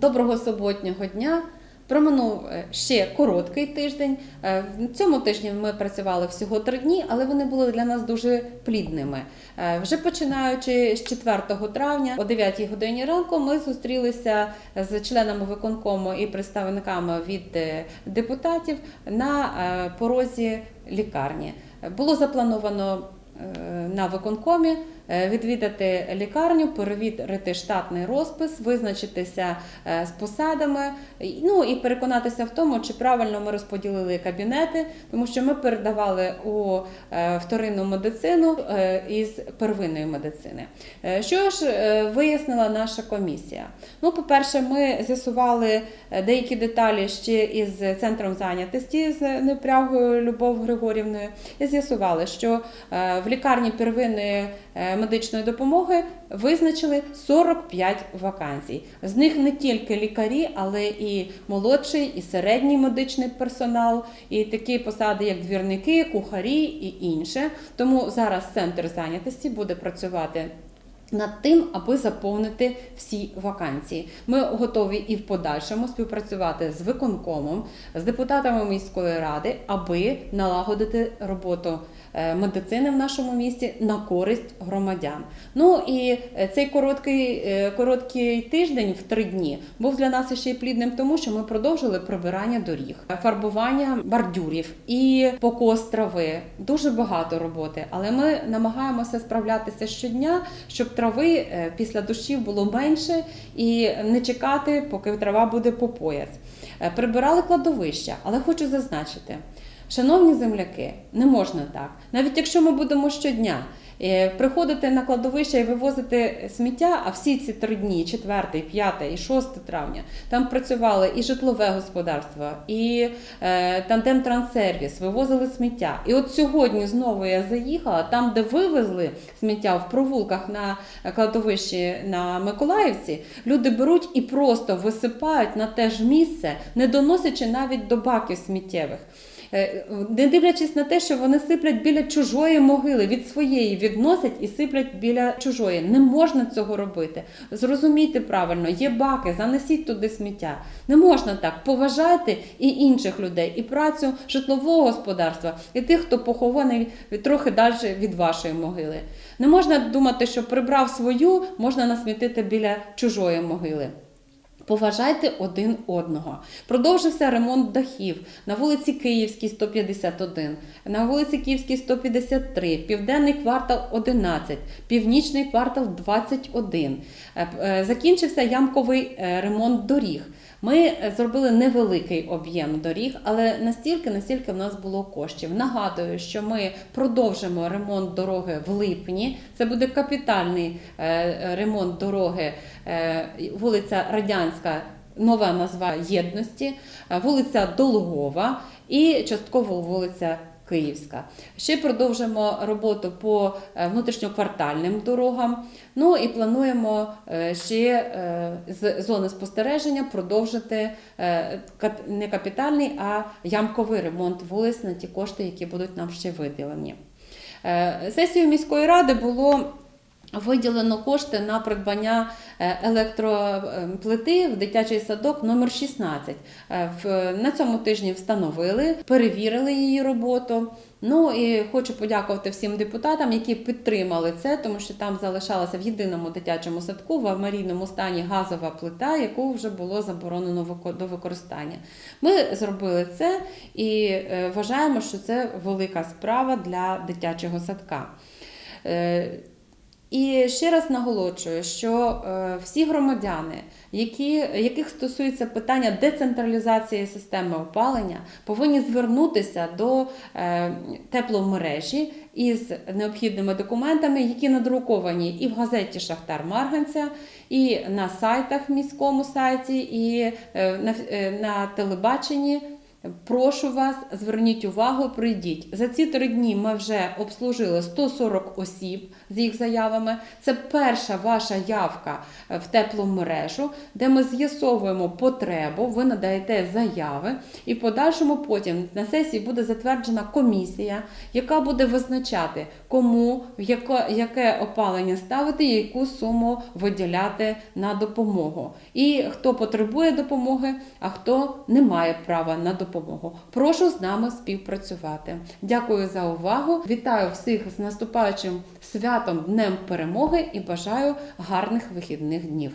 цього суботнього дня. Проминув е, ще короткий тиждень. Е, В цьому тижні ми працювали всього три дні, але вони були для нас дуже плідними. Е, Вже починаючи з 4 травня о 9 годині ранку, ми зустрілися з членами виконкому і представниками від депутатів на порозі лікарні. Було заплановано на виконкомі відвідати лікарню, перевірити штатний розпис, визначитися е, з посадами, ну і переконатися в тому, чи правильно ми розподілили кабінети, тому що ми передавали у е, вторинну медицину е, із первинної медицини. Е, Що ж е, вияснила наша комісія? Ну, по-перше, ми з'ясували е, деякі деталі ще із центром зайнятості з Непрягою Любов Григорівною і з'ясували, що е, в лікарні первинної е, медичної допомоги визначили 45 вакансій. З них не тільки лікарі, але і молодший, і середній медичний персонал, і такі посади, як двірники, кухарі і інше. Тому зараз центр зайнятості буде працювати. Над тим, аби заповнити всі вакансії, ми готові і в подальшому співпрацювати з виконкомом, з депутатами міської ради, аби налагодити роботу е, медицини в нашому місті на користь громадян. Ну і е, цей короткий, е, короткий тиждень в три дні був для нас ще й плідним, тому що ми продовжили прибирання доріг, фарбування бордюрів і покос трави. Дуже багато роботи, але ми намагаємося справлятися щодня, щоб трави е, після дощів було менше і не чекати, поки трава буде по пояс. Е, Прибирали кладовища, але хочу зазначити. Шановні земляки, не можна так. Навіть якщо ми будемо щодня приходити на кладовище і вивозити сміття, а всі ці три дні, 4, 5 і 6 травня, там працювали і житлове господарство, і е, тандем транссервіс, вивозили сміття. І от сьогодні знову я заїхала, там, де вивезли сміття в провулках на кладовищі на Миколаївці, люди беруть і просто висипають на те ж місце, не доносячи навіть до баків сміттєвих. Е, Не дивлячись на те, що вони сиплять біля чужої могили, від своєї відносять і сиплять біля чужої. Не можна цього робити. Зрозумійте правильно, є баки, занесіть туди сміття. Не можна так. Поважайте і інших людей, і працю житлового господарства, і тих, хто похований трохи далі від вашої могили. Не можна думати, що прибрав свою, можна насмітити біля чужої могили. Поважайте один одного. Продовжився ремонт дахів на вулиці Київській 151, на вулиці Київській 153, Південний квартал 11, Північний квартал 21. Е, е, Закінчився ямковий е, ремонт доріг. Ми зробили невеликий об'єм доріг, але настільки, настільки в нас було коштів. Нагадую, що ми продовжимо ремонт дороги в липні. Це буде капітальний ремонт дороги вулиця Радянська. Нова назва єдності, е, вулиця Долгова і частково вулиця Київська. Ще продовжимо роботу по е, внутрішньоквартальним дорогам. Ну і плануємо е, ще з зони спостереження продовжити не капітальний, а ямковий ремонт вулиць на ті кошти, які будуть нам ще виділені. Сесією міської ради було виділено кошти на придбання е, електроплити в дитячий садок номер 16. Е, На цьому тижні встановили, перевірили її роботу. Ну і хочу подякувати всім депутатам, які підтримали це, тому що там залишалася в єдиному дитячому садку в аварійному стані газова плита, яку вже було заборонено до використання. Ми зробили це і е, вважаємо, що це велика справа для дитячого садка. І ще раз наголошую, що е, всі громадяни, які, яких стосується питання децентралізації системи опалення, повинні звернутися до е, тепломережі із необхідними документами, які надруковані і в газеті Шахтар Марганця, і на сайтах міському сайті, і е, на, на телебаченні. Прошу вас, зверніть увагу, прийдіть. За ці три дні ми вже обслужили 140 осіб з їх заявами. Це перша ваша явка е, в теплу мережу, де ми з'ясовуємо потребу, ви надаєте заяви, і в подальшому потім на сесії буде затверджена комісія, яка буде визначати, кому в яке, яке опалення ставити, і яку суму виділяти на допомогу. І хто потребує допомоги, а хто не має права на допомогу. Прошу з нами співпрацювати. Дякую за увагу. Вітаю всіх з наступаючим святом Днем Перемоги і бажаю гарних вихідних днів.